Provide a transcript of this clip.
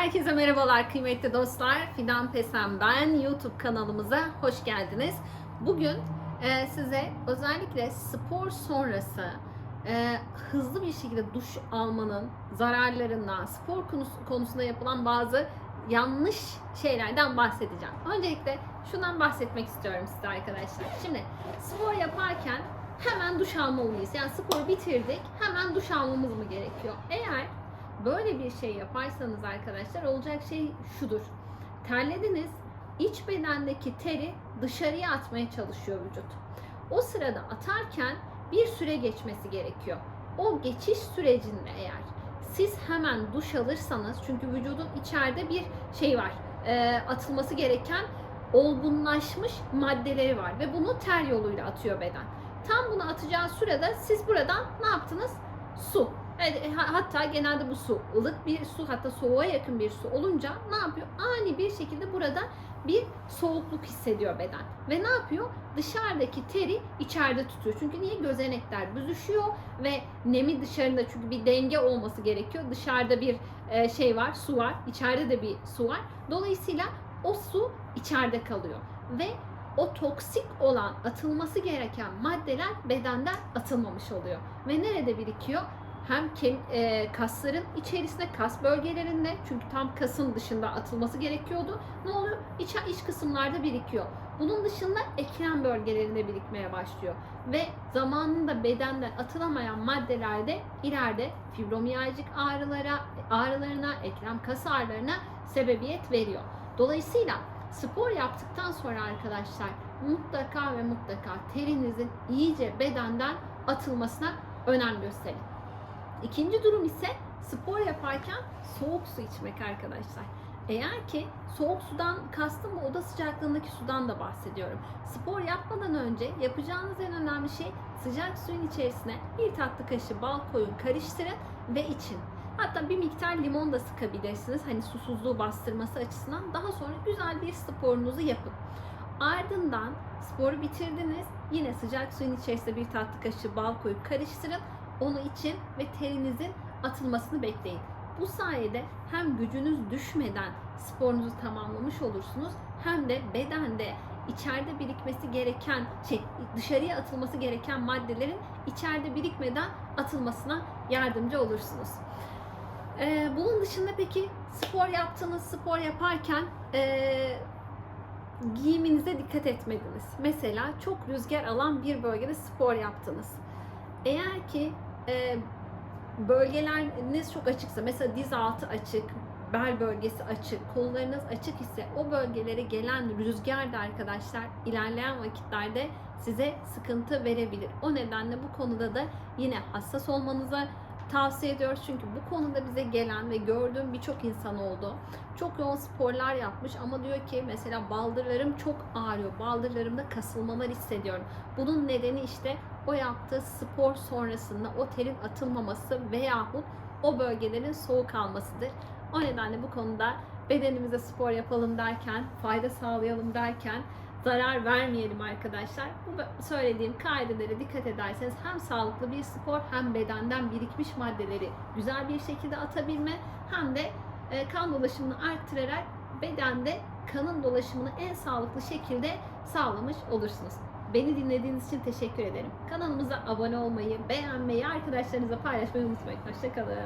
Herkese merhabalar kıymetli dostlar. Fidan Pesen ben. YouTube kanalımıza hoş geldiniz. Bugün e, size özellikle spor sonrası e, hızlı bir şekilde duş almanın zararlarından, spor konusu, konusunda yapılan bazı yanlış şeylerden bahsedeceğim. Öncelikle şundan bahsetmek istiyorum size arkadaşlar. Şimdi spor yaparken hemen duş almalıyız. Yani sporu bitirdik, hemen duş almamız mı gerekiyor? Eğer böyle bir şey yaparsanız arkadaşlar olacak şey şudur. Terlediniz, iç bedendeki teri dışarıya atmaya çalışıyor vücut. O sırada atarken bir süre geçmesi gerekiyor. O geçiş sürecinde eğer siz hemen duş alırsanız çünkü vücudun içeride bir şey var. e, atılması gereken olgunlaşmış maddeleri var ve bunu ter yoluyla atıyor beden. Tam bunu atacağı sırada siz buradan ne yaptınız? Su. E, ha- hatta genelde bu su ılık bir su hatta soğuğa yakın bir su olunca ne yapıyor? Ani bir şekilde burada bir soğukluk hissediyor beden. Ve ne yapıyor? Dışarıdaki teri içeride tutuyor. Çünkü niye? Gözenekler büzüşüyor ve nemi dışarında çünkü bir denge olması gerekiyor. Dışarıda bir e, şey var, su var. içeride de bir su var. Dolayısıyla o su içeride kalıyor. Ve o toksik olan atılması gereken maddeler bedenden atılmamış oluyor. Ve nerede birikiyor? Hem kem, e, kasların içerisinde, kas bölgelerinde çünkü tam kasın dışında atılması gerekiyordu. Ne oluyor? İç, iç kısımlarda birikiyor. Bunun dışında eklem bölgelerinde birikmeye başlıyor. Ve zamanında bedenden atılamayan maddelerde ileride fibromiyalcik ağrılara, ağrılarına, eklem kas ağrılarına sebebiyet veriyor. Dolayısıyla spor yaptıktan sonra arkadaşlar mutlaka ve mutlaka terinizin iyice bedenden atılmasına önem gösterin. İkinci durum ise spor yaparken soğuk su içmek arkadaşlar. Eğer ki soğuk sudan kastım bu oda sıcaklığındaki sudan da bahsediyorum. Spor yapmadan önce yapacağınız en önemli şey sıcak suyun içerisine bir tatlı kaşığı bal koyun, karıştırın ve için. Hatta bir miktar limon da sıkabilirsiniz. Hani susuzluğu bastırması açısından. Daha sonra güzel bir sporunuzu yapın. Ardından sporu bitirdiniz. Yine sıcak suyun içerisine bir tatlı kaşığı bal koyup karıştırın. Onu için ve terinizin atılmasını bekleyin. Bu sayede hem gücünüz düşmeden sporunuzu tamamlamış olursunuz hem de bedende içeride birikmesi gereken şey dışarıya atılması gereken maddelerin içeride birikmeden atılmasına yardımcı olursunuz. Ee, bunun dışında peki spor yaptığınız spor yaparken ee, giyiminize dikkat etmediniz. Mesela çok rüzgar alan bir bölgede spor yaptınız. Eğer ki e, bölgeleriniz çok açıksa, mesela diz altı açık, bel bölgesi açık, kollarınız açık ise o bölgelere gelen rüzgar da arkadaşlar ilerleyen vakitlerde size sıkıntı verebilir. O nedenle bu konuda da yine hassas olmanıza tavsiye ediyoruz. Çünkü bu konuda bize gelen ve gördüğüm birçok insan oldu. Çok yoğun sporlar yapmış ama diyor ki mesela baldırlarım çok ağrıyor. Baldırlarımda kasılmalar hissediyorum. Bunun nedeni işte o yaptığı spor sonrasında o terin atılmaması veyahut o bölgelerin soğuk almasıdır. O nedenle bu konuda bedenimize spor yapalım derken, fayda sağlayalım derken zarar vermeyelim arkadaşlar. Bu söylediğim kaidelere dikkat ederseniz hem sağlıklı bir spor hem bedenden birikmiş maddeleri güzel bir şekilde atabilme hem de e, kan dolaşımını arttırarak bedende kanın dolaşımını en sağlıklı şekilde sağlamış olursunuz. Beni dinlediğiniz için teşekkür ederim. Kanalımıza abone olmayı, beğenmeyi, arkadaşlarınızla paylaşmayı unutmayın. Hoşçakalın.